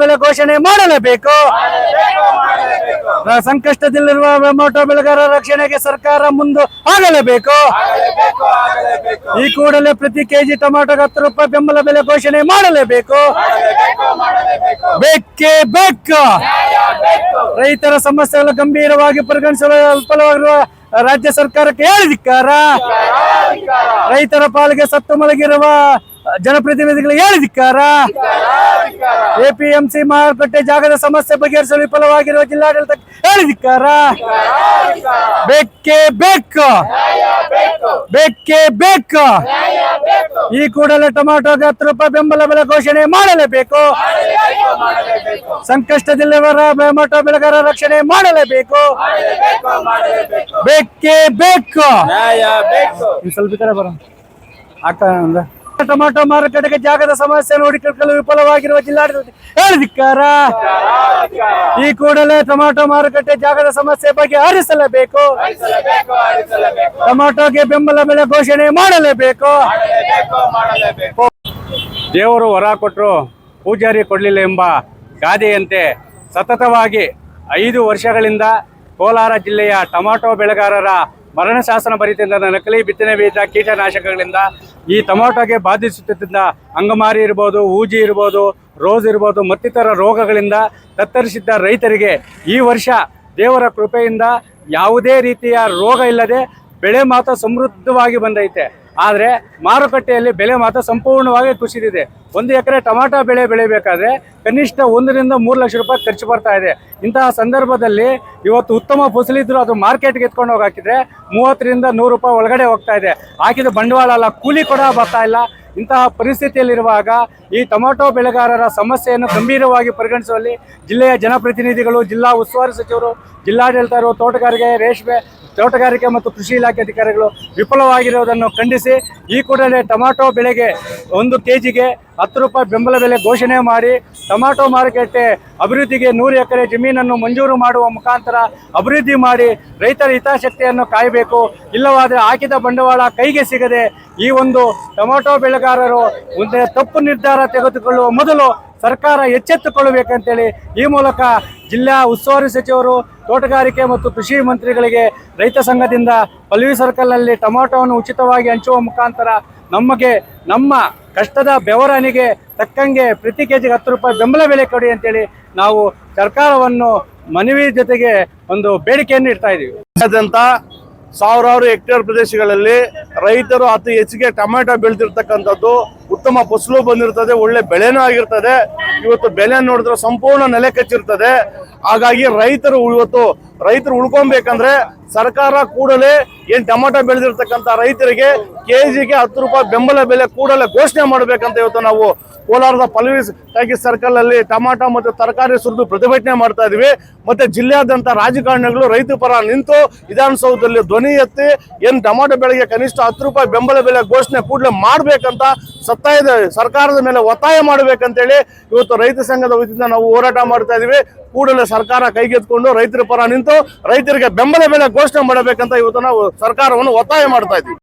ಬೆಲೆ ಘೋಷಣೆ ಮಾಡಲೇಬೇಕು. ಸಂಕಷ್ಟದಲ್ಲಿರುವ ಟೊಮೊಟೊ ಬೆಳೆಗಾರರ ರಕ್ಷಣೆಗೆ ಸರ್ಕಾರ ಮುಂದೆ ಆಗಲೇಬೇಕು. ಈ ಕೂಡಲೇ ಪ್ರತಿ ಕೆಜಿ ಟೊಮೆಟೊ ಹತ್ತು ರೂಪಾಯಿ ಬೆಂಬಲ ಬೆಲೆ ಘೋಷಣೆ ಮಾಡಲೇಬೇಕು. ಬೇಕೇ ಬೇಕು. ರೈತರ ಸಮಸ್ಯೆಗಳು ಗಂಭೀರವಾಗಿ ಪರಿಗಣಿಸಲು ವಿಫಲವಾಗಿರುವ ರಾಜ್ಯ ಸರ್ಕಾರಕ್ಕೆ ಹೇಳಿದಿಕ್ಕಾರ ರೈತರ ಪಾಲಿಗೆ ಸತ್ತು ಮಲಗಿರುವ ಜನಪ್ರತಿನಿಧಿಗಳಿಗೆ ಹೇಳಿದಿಕ್ಕಾರ ಎಪಿಎಂಸಿ ಮಾರುಕಟ್ಟೆ ಜಾಗದ ಸಮಸ್ಯೆ ಬಗೆಹರಿಸಲು ವಿಫಲವಾಗಿರುವ ಜಿಲ್ಲಾಡಳಿತ ಹೇಳಿದಿಕ್ಕಾರ ಬೇಕೇ ಬೇಕು. ಬೇಕೇ ಬೇಕು. ಈ ಕೂಡಲೇ ಟೊಮೆಟೊಗೆ ಹತ್ತು ರೂಪಾಯಿ ಬೆಂಬಲ ಬೆಲೆ ಘೋಷಣೆ ಮಾಡಲೇಬೇಕು. ಸಂಕಷ್ಟದಲ್ಲಿರುವ ಟೊಮೆಟೊ ಬೆಳೆಗಾರ ರಕ್ಷಣೆ ಮಾಡಲೇಬೇಕು. ಬೇಕೇ ಬೇಕು. ಸ್ವಲ್ಪ ಬರ ಆಗ್ತಾ ಒಂದ ಟೊಮೆಟೊ ಮಾರುಕಟ್ಟೆಗೆ ಜಾಗದ ಸಮಸ್ಯೆ ನೋಡಿಕೊಳ್ಳಲು ವಿಫಲವಾಗಿರುವ ಜಿಲ್ಲಾಡಳಿತ. ಹೇಳಿದಿಕ್ಕಾರ? ಈ ಕೂಡಲೇ ಟೊಮೆಟೊ ಮಾರುಕಟ್ಟೆ ಜಾಗದ ಸಮಸ್ಯೆ ಬಗ್ಗೆ ಹರಿಸಲೇಬೇಕು ಟೊಮ್ಯಾಟೋಗೆ ಬೆಂಬಲ ಬೆಲೆ ಘೋಷಣೆ ಮಾಡಲೇಬೇಕು. ದೇವರು ಹೊರ ಕೊಟ್ಟರು ಪೂಜಾರಿ ಕೊಡಲಿಲ್ಲ ಎಂಬ ಗಾದೆಯಂತೆ ಸತತವಾಗಿ ಐದು ವರ್ಷಗಳಿಂದ ಕೋಲಾರ ಜಿಲ್ಲೆಯ ಟೊಮಾಟೊ ಬೆಳೆಗಾರರ ಮರಣ ಶಾಸನ ಭರಿತದಿಂದ ನಕಲಿ ಬಿತ್ತನೆ ಬೀಜ ಕೀಟನಾಶಕಗಳಿಂದ ಈ ಟೊಮೊಟೊಗೆ ಬಾಧಿಸುತ್ತಿದ್ದ ಅಂಗಮಾರಿ ಇರ್ಬೋದು, ಊಜಿ ಇರ್ಬೋದು, ರೋಸ್ ಇರ್ಬೋದು, ಮತ್ತಿತರ ರೋಗಗಳಿಂದ ತತ್ತರಿಸಿದ್ದ ರೈತರಿಗೆ ಈ ವರ್ಷ ದೇವರ ಕೃಪೆಯಿಂದ ಯಾವುದೇ ರೀತಿಯ ರೋಗ ಇಲ್ಲದೆ ಬೆಳೆ ಮಾತ್ರ ಸಮೃದ್ಧವಾಗಿ ಬಂದೈತೆ. ಆದರೆ ಮಾರುಕಟ್ಟೆಯಲ್ಲಿ ಬೆಲೆ ಮಾತ್ರ ಸಂಪೂರ್ಣವಾಗಿ ಕುಸಿದಿದೆ. ಒಂದು ಎಕರೆ ಟೊಮಾಟೊ ಬೆಳೆ ಬೆಳಿಬೇಕಾದ್ರೆ ಕನಿಷ್ಠ ಒಂದರಿಂದ ಮೂರು ಲಕ್ಷ ರೂಪಾಯಿ ಖರ್ಚು ಬರ್ತಾ ಇದೆ. ಇಂತಹ ಸಂದರ್ಭದಲ್ಲಿ ಇವತ್ತು ಉತ್ತಮ ಫಸಲಿದ್ರು ಅದು ಮಾರ್ಕೆಟ್ಗೆ ಎತ್ಕೊಂಡು ಹೋಗಿ ಹಾಕಿದ್ರೆ ಮೂವತ್ತರಿಂದ ನೂರು ರೂಪಾಯಿ ಒಳಗಡೆ ಹೋಗ್ತಾ ಇದೆ. ಹಾಕಿದ ಬಂಡವಾಳ ಅಲ್ಲ, ಕೂಲಿ ಕೂಡ ಬರ್ತಾ ಇಲ್ಲ. ಇಂತಹ ಪರಿಸ್ಥಿತಿಯಲ್ಲಿರುವಾಗ ಈ ಟೊಮಾಟೊ ಬೆಳೆಗಾರರ ಸಮಸ್ಯೆಯನ್ನು ಗಂಭೀರವಾಗಿ ಪರಿಗಣಿಸುವಲ್ಲಿ ಜಿಲ್ಲೆಯ ಜನಪ್ರತಿನಿಧಿಗಳು, ಜಿಲ್ಲಾ ಉಸ್ತುವಾರಿ ಸಚಿವರು, ಜಿಲ್ಲಾಡಳಿತರು, ತೋಟಗಾರಿಕೆ ರೇಷ್ಮೆ, ತೋಟಗಾರಿಕೆ ಮತ್ತು ಕೃಷಿ ಇಲಾಖೆ ಅಧಿಕಾರಿಗಳು ವಿಫಲವಾಗಿರುವುದನ್ನು ಖಂಡಿಸಿ ಈ ಕೂಡಲೇ ಟೊಮಾಟೊ ಬೆಳೆಗೆ ಒಂದು ಕೆ ಜಿಗೆ ಹತ್ತು ರೂಪಾಯಿ ಬೆಂಬಲ ಬೆಲೆ ಘೋಷಣೆ ಮಾಡಿ ಟೊಮಾಟೊ ಮಾರುಕಟ್ಟೆ ಅಭಿವೃದ್ಧಿಗೆ ನೂರು ಎಕರೆ ಜಮೀನನ್ನು ಮಂಜೂರು ಮಾಡುವ ಮುಖಾಂತರ ಅಭಿವೃದ್ಧಿ ಮಾಡಿ ರೈತರ ಹಿತಾಸಕ್ತಿಯನ್ನು ಕಾಯಬೇಕು. ಇಲ್ಲವಾದರೆ ಹಾಕಿದ ಬಂಡವಾಳ ಕೈಗೆ ಸಿಗದೆ ಈ ಒಂದು ಟೊಮಾಟೊ ಬೆಳೆಗಾರರು ಮುಂದೆ ತಪ್ಪು ನಿರ್ಧಾರ ತೆಗೆದುಕೊಳ್ಳುವ ಮೊದಲು ಸರ್ಕಾರ ಎಚ್ಚೆತ್ತುಕೊಳ್ಳಬೇಕಂತೇಳಿ ಈ ಮೂಲಕ ಜಿಲ್ಲಾ ಉಸ್ತುವಾರಿ ಸಚಿವರು, ತೋಟಗಾರಿಕೆ ಮತ್ತು ಕೃಷಿ ಮಂತ್ರಿಗಳಿಗೆ ರೈತ ಸಂಘದಿಂದ ಪಲ್ವಿ ಸರ್ಕಲ್ನಲ್ಲಿ ಟೊಮಾಟೋವನ್ನು ಉಚಿತವಾಗಿ ಹಂಚುವ ಮುಖಾಂತರ ನಮಗೆ ನಮ್ಮ ಕಷ್ಟದ ಬೆವರನಿಗೆ ತಕ್ಕಂಗೆ ಪ್ರತಿ ಕೆ ಜಿಗೆ ಹತ್ತು ರೂಪಾಯಿ ಬೆಂಬಲ ಬೆಲೆ ಕೊಡಿ ಅಂತೇಳಿ ನಾವು ಸರ್ಕಾರವನ್ನು ಮನವಿ ಜೊತೆಗೆ ಒಂದು ಬೇಡಿಕೆಯನ್ನು ಇಡ್ತಾ ಇದ್ದೀವಿ ರಾಜ್ಯಾದ್ಯಂತ ಸಾವಿರಾರು ಹೆಕ್ಟೇರ್ ಪ್ರದೇಶಗಳಲ್ಲಿ ರೈತರು ಅತಿ ಹೆಚ್ಚಿಗೆ ಟೊಮೆಟೊ ಬೆಳೆದಿರ್ತಕ್ಕಂಥದ್ದು ಉತ್ತಮ ಫಸಲು ಬಂದಿರ್ತದೆ, ಒಳ್ಳೆ ಬೆಳೆನೂ ಆಗಿರ್ತದೆ. ಇವತ್ತು ಬೆಲೆ ನೋಡಿದ್ರೆ ಸಂಪೂರ್ಣ ನೆಲೆ ಕಚ್ಚಿರ್ತದೆ. ಹಾಗಾಗಿ ರೈತರು ಇವತ್ತು ರೈತರು ಉಳ್ಕೊಬೇಕಂದ್ರೆ ಸರ್ಕಾರ ಕೂಡಲೇ ಏನ್ ಟೊಮಾಟೊ ಬೆಳೆದಿರ್ತಕ್ಕಂಥ ರೈತರಿಗೆ ಕೆಜಿಗೆ ಹತ್ತು ರೂಪಾಯಿ ಬೆಂಬಲ ಬೆಲೆ ಕೂಡಲೇ ಘೋಷಣೆ ಮಾಡಬೇಕಂತ ಇವತ್ತು ನಾವು ಕೋಲಾರದ ಪಲ್ವಿ ಟ್ಯಾಗಿ ಸರ್ಕಲ್ ಅಲ್ಲಿ ಟೊಮಾಟೊ ಮತ್ತು ತರಕಾರಿ ಸುರಿದು ಪ್ರತಿಭಟನೆ ಮಾಡ್ತಾ ಇದೀವಿ. ಮತ್ತೆ ಜಿಲ್ಲೆಯಾದ್ಯಂತ ರಾಜಕಾರಣಿಗಳು ರೈತ ಪರ ನಿಂತು ವಿಧಾನಸೌಧದಲ್ಲಿ ಧ್ವನಿ ಎತ್ತಿ ಏನ್ ಟೊಮಾಟೊ ಬೆಳೆಗೆ ಕನಿಷ್ಠ ಹತ್ತು ರೂಪಾಯಿ ಬೆಂಬಲ ಬೆಲೆ ಘೋಷಣೆ ಕೂಡಲೇ ಮಾಡ್ಬೇಕಂತ ಸತ್ತಾಯ ಸರ್ಕಾರದ ಮೇಲೆ ಒತ್ತಾಯ ಮಾಡಬೇಕಂತೇಳಿ ಇವತ್ತು ರೈತ ಸಂಘದ ವತಿಯಿಂದ ನಾವು ಹೋರಾಟ ಮಾಡ್ತಾ ಇದೀವಿ. ಕೂಡಲೇ ಸರ್ಕಾರ ಕೈಗೆತ್ಕೊಂಡು ರೈತರ ಪರ ನಿಂತು ರೈತರಿಗೆ ಬೆಂಬಲ ಬೆಲೆ ಘೋಷಣೆ ಮಾಡಬೇಕಂತ ಇವತ್ತು ನಾವು ಸರ್ಕಾರವನ್ನು ಒತ್ತಾಯ ಮಾಡ್ತಾ ಇದ್ದೀವಿ